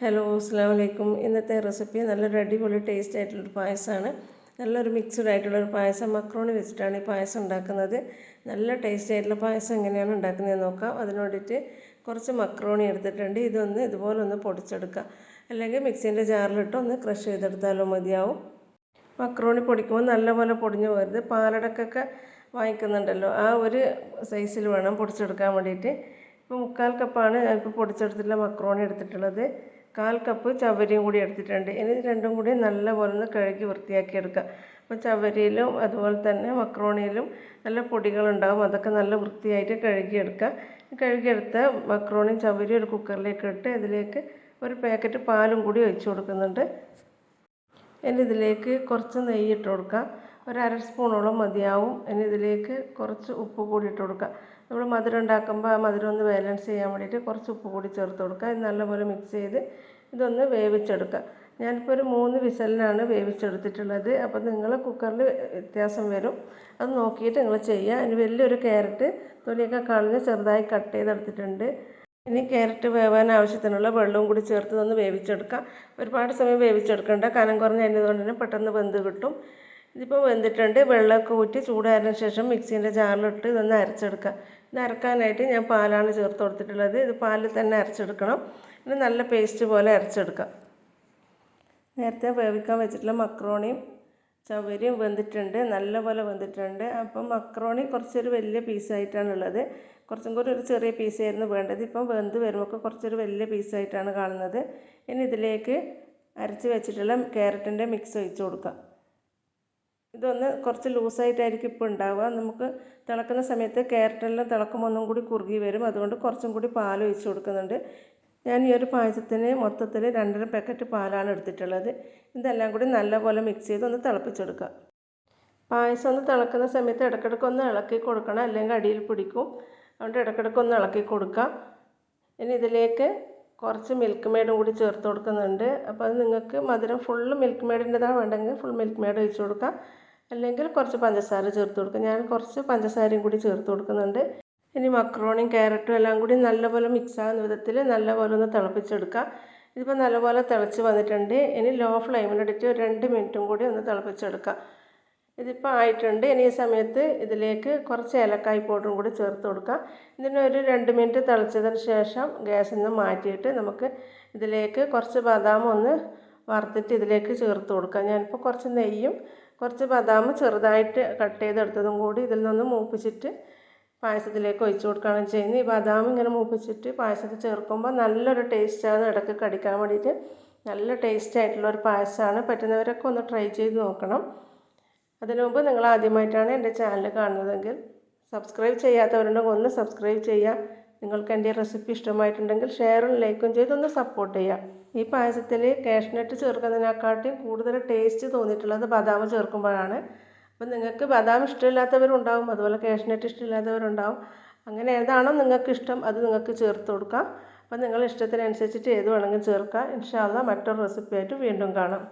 Hello അസ്സാം വലൈക്കും ഇന്നത്തെ റെസിപ്പി നല്ലൊരു അടിപൊളി ടേസ്റ്റ് ആയിട്ടുള്ളൊരു പായസമാണ്. നല്ലൊരു മിക്സ്ഡ് ആയിട്ടുള്ളൊരു പായസം മക്രോണി വെച്ചിട്ടാണ് ഈ പായസം ഉണ്ടാക്കുന്നത്. നല്ല ടേസ്റ്റ് ആയിട്ടുള്ള പായസം എങ്ങനെയാണ് ഉണ്ടാക്കുന്നത് നോക്കാം. അതിന് വേണ്ടിയിട്ട് കുറച്ച് മക്രോണി എടുത്തിട്ടുണ്ട്. ഇതൊന്ന് ഇതുപോലെ ഒന്ന് പൊടിച്ചെടുക്കുക അല്ലെങ്കിൽ മിക്സിന്റെ ജാറിലിട്ട് ഒന്ന് ക്രഷ് ചെയ്തെടുത്താലും മതിയാവും. മക്രോണി പൊടിക്കുമ്പോൾ നല്ലപോലെ പൊടിഞ്ഞു പോകരുത്. പാലടക്കൊക്കെ വാങ്ങിക്കുന്നുണ്ടല്ലോ. ആ ഒരു സൈസിൽ വേണം പൊടിച്ചെടുക്കാൻ വേണ്ടിയിട്ട്. ഇപ്പോൾ മുക്കാൽ കപ്പാണ് ഞാനിപ്പോൾ പൊടിച്ചെടുത്തിട്ടുള്ള മക്രോണി എടുത്തിട്ടുള്ളത്. കാൽ കപ്പ് ചവരിയും കൂടി എടുത്തിട്ടുണ്ട്. ഇനി രണ്ടും കൂടി നല്ലപോലെ ഒന്ന് കഴുകി വൃത്തിയാക്കി എടുക്കുക അപ്പോൾ ചവരിയിലും അതുപോലെ തന്നെ മക്രോണിയിലും നല്ല പൊടികളുണ്ടാകും അതൊക്കെ നല്ല വൃത്തിയായിട്ട് കഴുകിയെടുക്കുക കഴുകിയെടുത്ത മക്രോണിയും ചവരിയും ഒരു കുക്കറിലേക്ക് ഇട്ട് ഇതിലേക്ക് ഒരു പാക്കറ്റ് പാലും കൂടി ഒഴിച്ചു കൊടുക്കുന്നുണ്ട്. ഇനി ഇതിലേക്ക് കുറച്ച് നെയ്യ് ഇട്ട് കൊടുക്കുക ഒരു അര സ്പൂണോളം മതിയാവും. ഇനി ഇതിലേക്ക് കുറച്ച് ഉപ്പ് കൂടി ഇട്ട് കൊടുക്കുക നമ്മൾ മധുരം ഉണ്ടാക്കുമ്പോൾ ആ മധുരം ഒന്ന് ബാലൻസ് ചെയ്യാൻ വേണ്ടിയിട്ട് കുറച്ച് ഉപ്പ് കൂടി ചേർത്ത് കൊടുക്കുക ഇത് നല്ലപോലെ മിക്സ് ചെയ്ത് ഇതൊന്ന് വേവിച്ചെടുക്കുക ഞാനിപ്പോൾ ഒരു മൂന്ന് വിസലിനാണ് വേവിച്ചെടുത്തിട്ടുള്ളത്. അപ്പോൾ നിങ്ങൾ കുക്കറിൽ വ്യത്യാസം വരും. അത് നോക്കിയിട്ട് നിങ്ങൾ ചെയ്യുക. ഇനി വലിയൊരു ക്യാരറ്റ് തൊലിയൊക്കെ കളഞ്ഞ് ചെറുതായി കട്ട് ചെയ്തെടുത്തിട്ടുണ്ട്. ഇനി ക്യാരറ്റ് വേവാൻ ആവശ്യത്തിനുള്ള വെള്ളവും കൂടി ചേർത്ത് ഒന്ന് വേവിച്ചെടുക്കാം. ഒരുപാട് സമയം വേവിച്ചെടുക്കേണ്ട. കനം കുറഞ്ഞതിനതുകൊണ്ട് തന്നെ പെട്ടെന്ന് വെന്ത് കിട്ടും. ഇതിപ്പോൾ വെന്തിട്ടുണ്ട്. വെള്ളമൊക്കെ ഊറ്റി ചൂടായതിനു ശേഷം മിക്സീന്റെ ജാറിലിട്ട് ഇതൊന്ന് അരച്ചെടുക്കുക ഇത് അരക്കാനായിട്ട് ഞാൻ പാലാണ് ചേർത്ത് കൊടുത്തിട്ടുള്ളത്. ഇത് പാലിൽ തന്നെ അരച്ചെടുക്കണം. ഇത് നല്ല പേസ്റ്റ് പോലെ അരച്ചെടുക്കാം. നേരത്തെ വേവിക്കാൻ വെച്ചിട്ടുള്ള മക്രോണിയും ചവരിയും വെന്തിട്ടുണ്ട്. നല്ലപോലെ വെന്തിട്ടുണ്ട്. അപ്പം മക്രോണി കുറച്ചൊരു വലിയ പീസായിട്ടാണ് ഉള്ളത് കുറച്ചും കൂടി ഒരു ചെറിയ പീസായിരുന്നു വേണ്ടത്. ഇപ്പം വെന്ത് വരുമ്പോൾ കുറച്ചൊരു വലിയ പീസായിട്ടാണ് കാണുന്നത്. ഇനി ഇതിലേക്ക് അരച്ച് വെച്ചിട്ടുള്ള ക്യാരറ്റിന്റെ മിക്സ് ഒഴിച്ച് കൊടുക്കാം. ഇതൊന്ന് കുറച്ച് ലൂസായിട്ടായിരിക്കും ഇപ്പോൾ ഉണ്ടാവുക. നമുക്ക് തിളക്കുന്ന സമയത്ത് ക്യാരറ്റെല്ലാം തിളക്കുമ്പോൾ ഒന്നും കൂടി കുറുകി വരും. അതുകൊണ്ട് കുറച്ചും കൂടി പാൽ ഒഴിച്ച് കൊടുക്കുന്നുണ്ട്. ഞാൻ ഈ ഒരു പായസത്തിന് മൊത്തത്തിൽ രണ്ടര പാക്കറ്റ് പാലാണ് എടുത്തിട്ടുള്ളത്. ഇതെല്ലാം കൂടി നല്ലപോലെ മിക്സ് ചെയ്ത് ഒന്ന് തിളപ്പിച്ചെടുക്കുക പായസം ഒന്ന് തിളക്കുന്ന സമയത്ത് ഇടയ്ക്കിടയ്ക്ക് ഒന്ന് ഇളക്കി കൊടുക്കണം. അല്ലെങ്കിൽ അടിയിൽ പിടിക്കും. അതുകൊണ്ട് ഇടയ്ക്കിടയ്ക്ക് ഒന്ന് ഇളക്കി കൊടുക്കാം ഇനി ഇതിലേക്ക് കുറച്ച് മിൽക്ക് മെയ്ഡും കൂടി ചേർത്ത് കൊടുക്കുന്നുണ്ട്. അപ്പോൾ അത് നിങ്ങൾക്ക് മധുരം ഫുള്ള് മിൽക്ക് മെയ്ഡിന്റെതാണ് വേണ്ടെങ്കിൽ ഫുൾ മിൽക്ക് മെയ്ഡ് ഒഴിച്ച് കൊടുക്കുക. അല്ലെങ്കിൽ കുറച്ച് പഞ്ചസാര ചേർത്ത് കൊടുക്കുക ഞാൻ കുറച്ച് പഞ്ചസാരയും കൂടി ചേർത്ത് കൊടുക്കുന്നുണ്ട്. ഇനി മക്രോണിയും ക്യാരറ്റും എല്ലാം കൂടി നല്ലപോലെ മിക്സ് ആകുന്ന വിധത്തിൽ നല്ലപോലെ ഒന്ന് തിളപ്പിച്ചെടുക്കുക ഇതിപ്പോൾ നല്ലപോലെ തിളച്ച് വന്നിട്ടുണ്ട്. ഇനി ലോ ഫ്ലെയിമിലിട്ടിട്ട് ഒരു രണ്ട് മിനിറ്റും കൂടി ഒന്ന് തിളപ്പിച്ചെടുക്കുക ഇതിപ്പോൾ ആയിട്ടുണ്ട്. ഇനി ഈ സമയത്ത് ഇതിലേക്ക് കുറച്ച് ഏലക്കായ് പൗഡറും കൂടി ചേർത്ത് കൊടുക്കാം. ഇതിന് ഒരു രണ്ട് മിനിറ്റ് തിളച്ചതിന് ശേഷം ഗ്യാസിൽ നിന്ന് മാറ്റിയിട്ട് നമുക്ക് ഇതിലേക്ക് കുറച്ച് ബദാം ഒന്ന് വറുത്തിട്ട് ഇതിലേക്ക് ചേർത്ത് കൊടുക്കാം. ഞാനിപ്പോൾ കുറച്ച് നെയ്യും കുറച്ച് ബദാം ചെറുതായിട്ട് കട്ട് ചെയ്തെടുത്തതും കൂടി ഇതിൽ നിന്ന് മൂപ്പിച്ചിട്ട് പായസത്തിലേക്ക് ഒഴിച്ചു കൊടുക്കുകയാണ് ചെയ്യുന്നത്. ഈ ബദാം ഇങ്ങനെ മൂപ്പിച്ചിട്ട് പായസത്തിൽ ചേർക്കുമ്പോൾ നല്ലൊരു ടേസ്റ്റാണ് ഇടയ്ക്ക് കടിക്കാൻ വേണ്ടിയിട്ട്. നല്ല ടേസ്റ്റ് ആയിട്ടുള്ള ഒരു പായസമാണ്. പറ്റുന്നവരൊക്കെ ഒന്ന് ട്രൈ ചെയ്ത് നോക്കണം. അതിനു മുമ്പ് നിങ്ങൾ ആദ്യമായിട്ടാണ് എന്റെ ചാനൽ കാണുന്നതെങ്കിൽ സബ്സ്ക്രൈബ് ചെയ്യാത്തവരുണ്ടെങ്കിൽ ഒന്ന് സബ്സ്ക്രൈബ് ചെയ്യുക. നിങ്ങൾക്ക് എന്റെ റെസിപ്പി ഇഷ്ടമായിട്ടുണ്ടെങ്കിൽ ഷെയറും ലൈക്കും ചെയ്തൊന്ന് സപ്പോർട്ട് ചെയ്യുക ഈ പായസത്തിൽ കാഷ്നട്ട് ചേർക്കുന്നതിനെക്കാട്ടിയും കൂടുതൽ ടേസ്റ്റ് തോന്നിയിട്ടുള്ളത് ബദാം ചേർക്കുമ്പോഴാണ്. അപ്പം നിങ്ങൾക്ക് ബദാം ഇഷ്ടമില്ലാത്തവരുണ്ടാവും അതുപോലെ കാഷ്നട്ട് ഇഷ്ടമില്ലാത്തവരുണ്ടാവും. അങ്ങനെ ഏതാണോ നിങ്ങൾക്ക് ഇഷ്ടം അത് നിങ്ങൾക്ക് ചേർത്ത് കൊടുക്കാം. അപ്പം നിങ്ങൾ ഇഷ്ടത്തിനനുസരിച്ചിട്ട് ഏത് വേണമെങ്കിലും ചേർക്കാം. ഇൻഷാല്ല മറ്റൊരു റെസിപ്പിയായിട്ട് വീണ്ടും കാണാം.